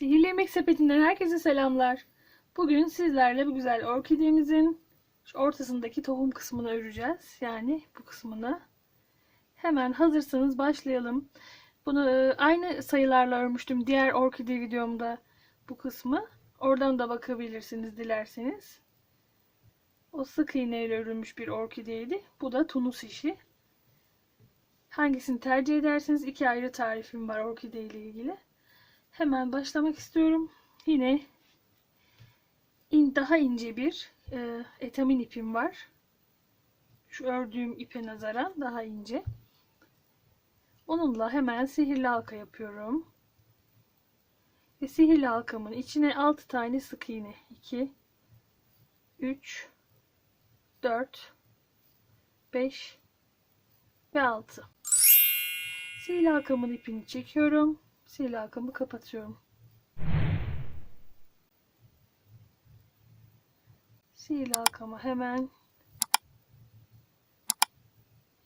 Sihirli Yemek Sepeti'nden herkese selamlar. Bugün sizlerle bu güzel orkidemizin ortasındaki tohum kısmını öreceğiz. Yani bu kısmını. Hemen hazırsanız başlayalım. Bunu e, aynı sayılarla örmüştüm diğer orkide videomda bu kısmı. Oradan da bakabilirsiniz dilerseniz. O sık iğneyle örülmüş bir orkideydi. Bu da tunus işi. Hangisini tercih ederseniz iki ayrı tarifim var orkide ile ilgili. Hemen başlamak istiyorum. Yine in, daha ince bir e, etamin ipim var. Şu ördüğüm ipe nazaran daha ince. Onunla hemen sihirli halka yapıyorum. Ve sihirli halkamın içine 6 tane sık iğne. 2 3 4 5 ve 6. Sihirli halkamın ipini çekiyorum. Sihirli halkamı kapatıyorum. Sihirli halkama hemen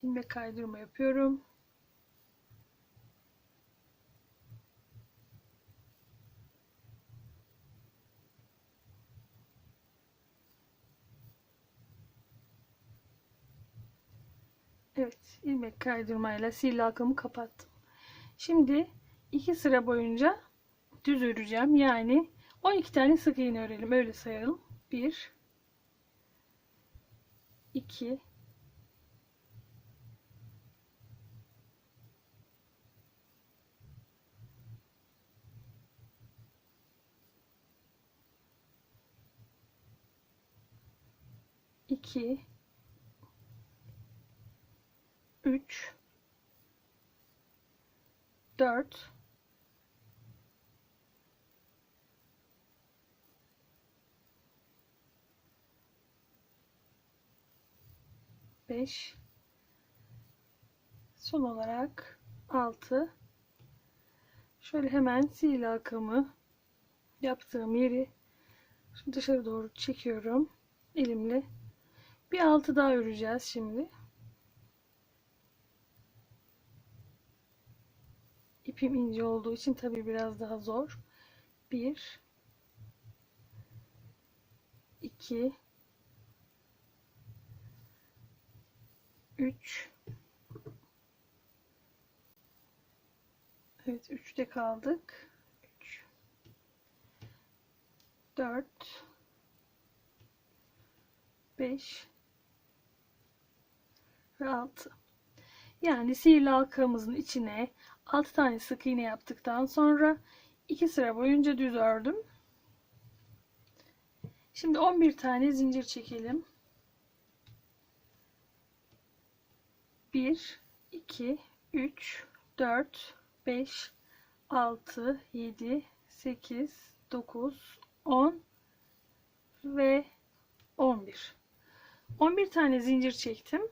ilmek kaydırma yapıyorum. Evet, ilmek kaydırmayla sihirli halkamı kapattım. Şimdi iki sıra boyunca düz öreceğim. Yani 12 tane sık iğne örelim. Öyle sayalım. 1 2 2 3 4 5 son olarak 6 şöyle hemen sihirli halkamı yaptığım yeri şimdi dışarı doğru çekiyorum elimle. Bir altı daha öreceğiz şimdi. İpim ince olduğu için tabi biraz daha zor. 1 2 3 Evet 3'te kaldık. 3 4 5 ve 6 yani sihirli halkamızın içine 6 tane sık iğne yaptıktan sonra 2 sıra boyunca düz ördüm. Şimdi 11 tane zincir çekelim. 1 2 3 4 5 6 7 8 9 10 ve 11 11 tane zincir çektim.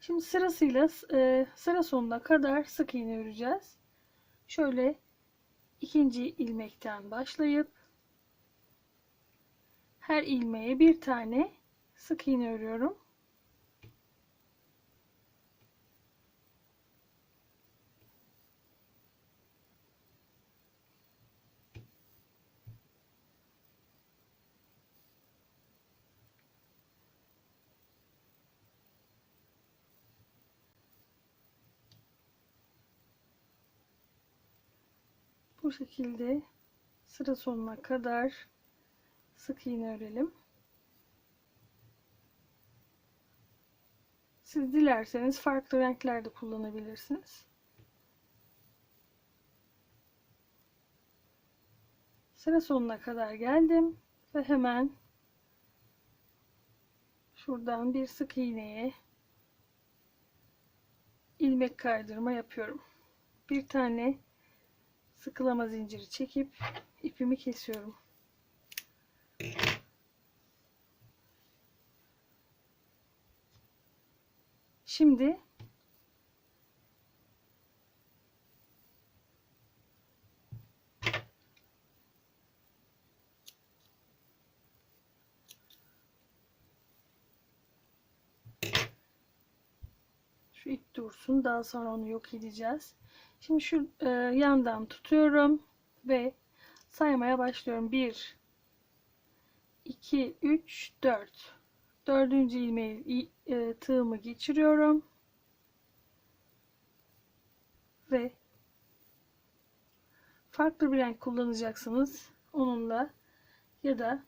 Şimdi sırasıyla e, sıra sonuna kadar sık iğne öreceğiz. Şöyle ikinci ilmekten başlayıp her ilmeğe bir tane sık iğne örüyorum. Bu şekilde sıra sonuna kadar sık iğne örelim. Siz dilerseniz farklı renklerde kullanabilirsiniz. Sıra sonuna kadar geldim ve hemen şuradan bir sık iğneye ilmek kaydırma yapıyorum. Bir tane sıkılama zinciri çekip ipimi kesiyorum. Şimdi şu ip de dursun. Daha sonra onu yok edeceğiz. Şimdi şu e, yandan tutuyorum ve saymaya başlıyorum. 1 2 3 4 Dördüncü ilmeği e, tığımı geçiriyorum. Ve farklı bir renk kullanacaksınız. Onunla ya da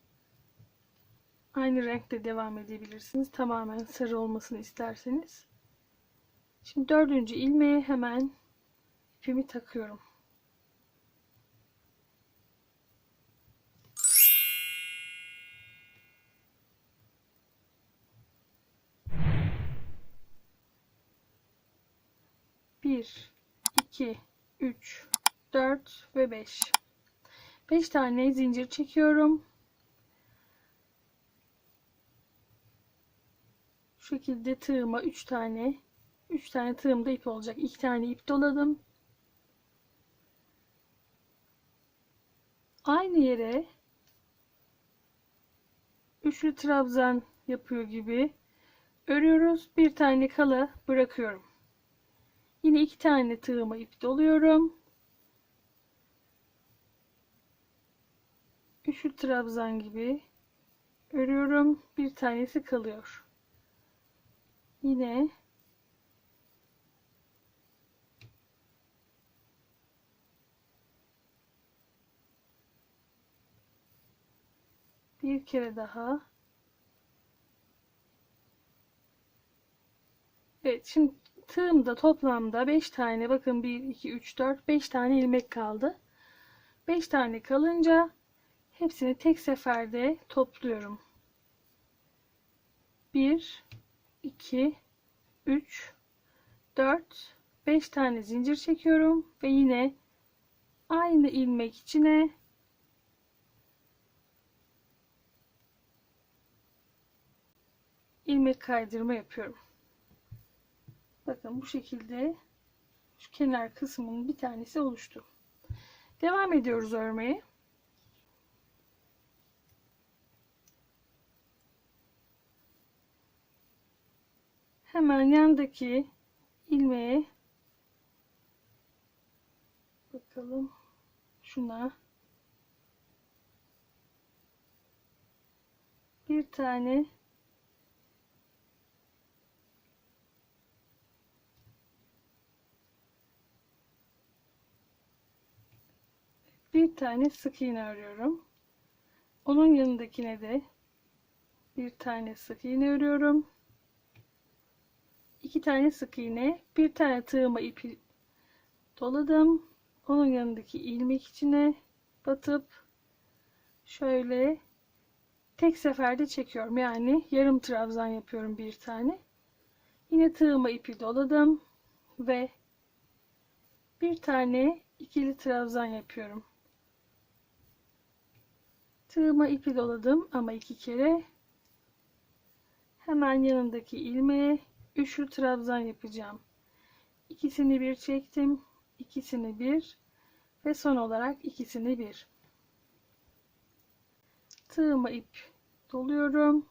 aynı renkte devam edebilirsiniz. Tamamen sarı olmasını isterseniz. Şimdi dördüncü ilmeğe hemen ipimi takıyorum. Bir, iki, üç, dört ve beş. Beş tane zincir çekiyorum. Şu şekilde tığıma üç tane 3 tane tığımda ip olacak. 2 tane ip doladım. Aynı yere üçlü trabzan yapıyor gibi örüyoruz. Bir tane kala bırakıyorum. Yine iki tane tığıma ip doluyorum. Üçlü trabzan gibi örüyorum. Bir tanesi kalıyor. Yine bir kere daha. Evet şimdi tığımda toplamda 5 tane bakın 1 2 3 4 5 tane ilmek kaldı. 5 tane kalınca hepsini tek seferde topluyorum. 1 2 3 4 5 tane zincir çekiyorum ve yine aynı ilmek içine ilmek kaydırma yapıyorum. Bakın bu şekilde şu kenar kısmının bir tanesi oluştu. Devam ediyoruz örmeye. Hemen yandaki ilmeğe bakalım şuna bir tane bir tane sık iğne örüyorum. Onun yanındakine de bir tane sık iğne örüyorum. iki tane sık iğne, bir tane tığıma ipi doladım. Onun yanındaki ilmek içine batıp şöyle tek seferde çekiyorum. Yani yarım trabzan yapıyorum bir tane. Yine tığıma ipi doladım ve bir tane ikili trabzan yapıyorum. Tığıma ipi doladım ama iki kere. Hemen yanındaki ilmeğe üçlü trabzan yapacağım. İkisini bir çektim. ikisini bir ve son olarak ikisini bir. Tığıma ip doluyorum.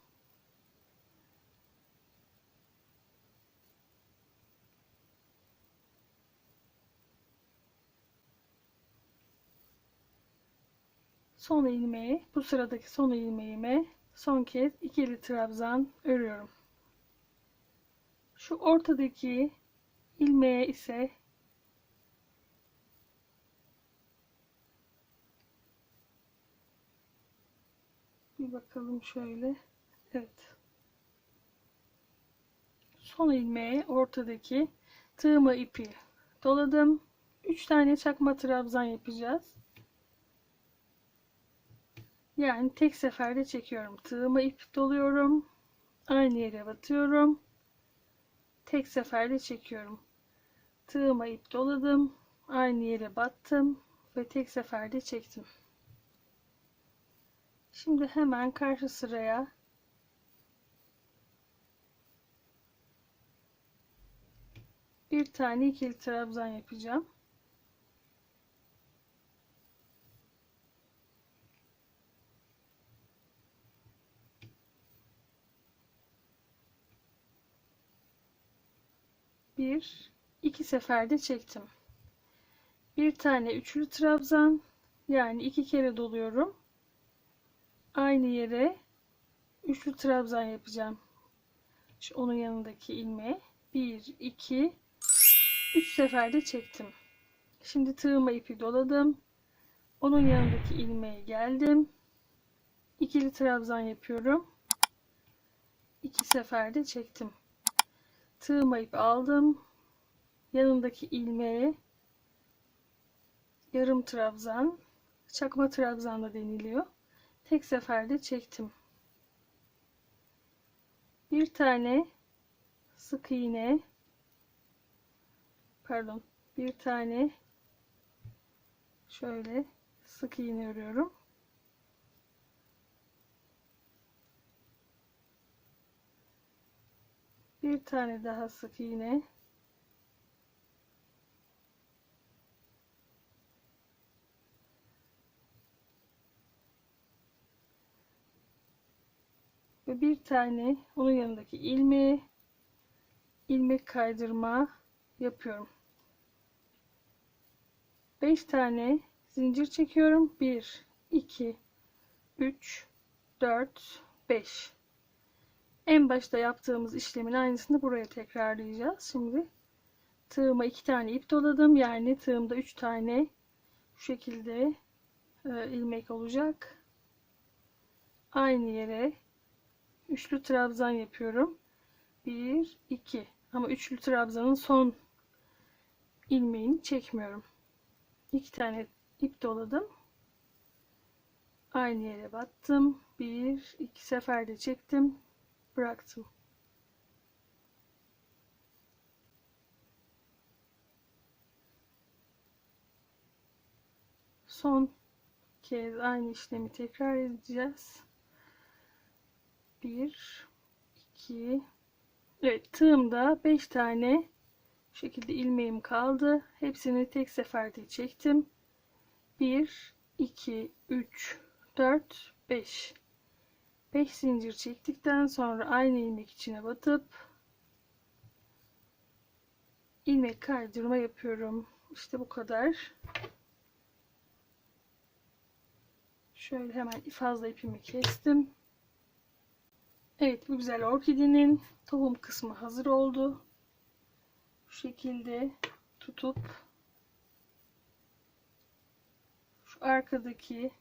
Son ilmeği bu sıradaki son ilmeğime son kez ikili trabzan örüyorum. Şu ortadaki ilmeğe ise bir bakalım şöyle. Evet. Son ilmeğe ortadaki tığıma ipi doladım. 3 tane çakma trabzan yapacağız. Yani tek seferde çekiyorum. Tığıma ip doluyorum. Aynı yere batıyorum. Tek seferde çekiyorum. Tığıma ip doladım. Aynı yere battım ve tek seferde çektim. Şimdi hemen karşı sıraya bir tane ikili trabzan yapacağım. Bir iki seferde çektim. Bir tane üçlü trabzan yani iki kere doluyorum. Aynı yere üçlü trabzan yapacağım. Şu onun yanındaki ilmeğe 1 2 3 seferde çektim. Şimdi tığıma ipi doladım. Onun yanındaki ilmeğe geldim. İkili trabzan yapıyorum. İki seferde çektim. Tığıma ip aldım. Yanındaki ilmeğe yarım trabzan, çakma trabzan da deniliyor. Tek seferde çektim. Bir tane sık iğne pardon bir tane şöyle sık iğne örüyorum. Bir tane daha sık iğne. Ve bir tane onun yanındaki ilmeği ilmek kaydırma yapıyorum. 5 tane zincir çekiyorum. 1 2 3 4 5 en başta yaptığımız işlemin aynısını buraya tekrarlayacağız. Şimdi tığıma iki tane ip doladım. Yani tığımda üç tane şu şekilde e, ilmek olacak. Aynı yere üçlü trabzan yapıyorum. Bir, iki. Ama üçlü trabzanın son ilmeğini çekmiyorum. İki tane ip doladım. Aynı yere battım. Bir, iki seferde çektim bıraktım. Son kez aynı işlemi tekrar edeceğiz. 1 2 Evet tığımda 5 tane bu şekilde ilmeğim kaldı. Hepsini tek seferde çektim. 1 2 3 4 5 5 zincir çektikten sonra aynı ilmek içine batıp ilmek kaydırma yapıyorum. İşte bu kadar. Şöyle hemen fazla ipimi kestim. Evet bu güzel orkidenin tohum kısmı hazır oldu. Bu şekilde tutup şu arkadaki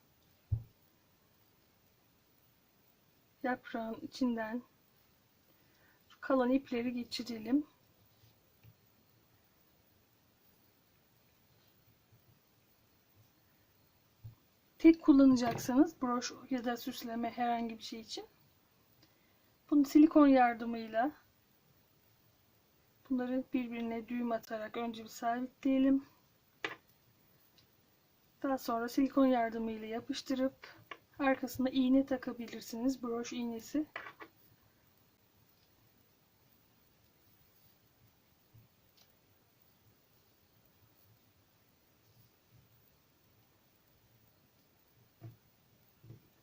yaprağın içinden kalan ipleri geçirelim. Tek kullanacaksanız broş ya da süsleme herhangi bir şey için bunu silikon yardımıyla bunları birbirine düğüm atarak önce bir sabitleyelim. Daha sonra silikon yardımıyla yapıştırıp Arkasına iğne takabilirsiniz. Broş iğnesi.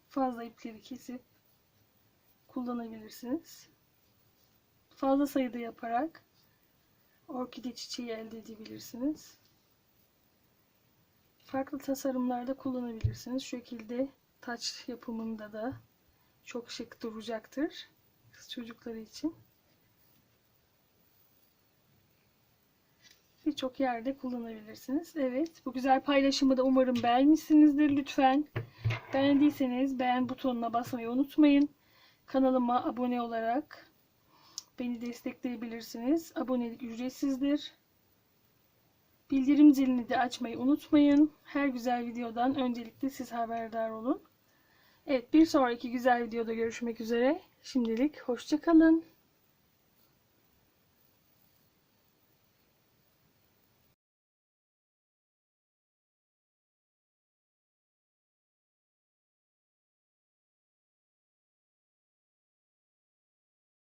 Fazla ipleri kesip kullanabilirsiniz. Fazla sayıda yaparak orkide çiçeği elde edebilirsiniz. Farklı tasarımlarda kullanabilirsiniz. Şu şekilde taç yapımında da çok şık duracaktır. Kız çocukları için. Birçok yerde kullanabilirsiniz. Evet bu güzel paylaşımı da umarım beğenmişsinizdir. Lütfen beğendiyseniz beğen butonuna basmayı unutmayın. Kanalıma abone olarak beni destekleyebilirsiniz. Abonelik ücretsizdir. Bildirim zilini de açmayı unutmayın. Her güzel videodan öncelikle siz haberdar olun. Evet bir sonraki güzel videoda görüşmek üzere. Şimdilik hoşçakalın.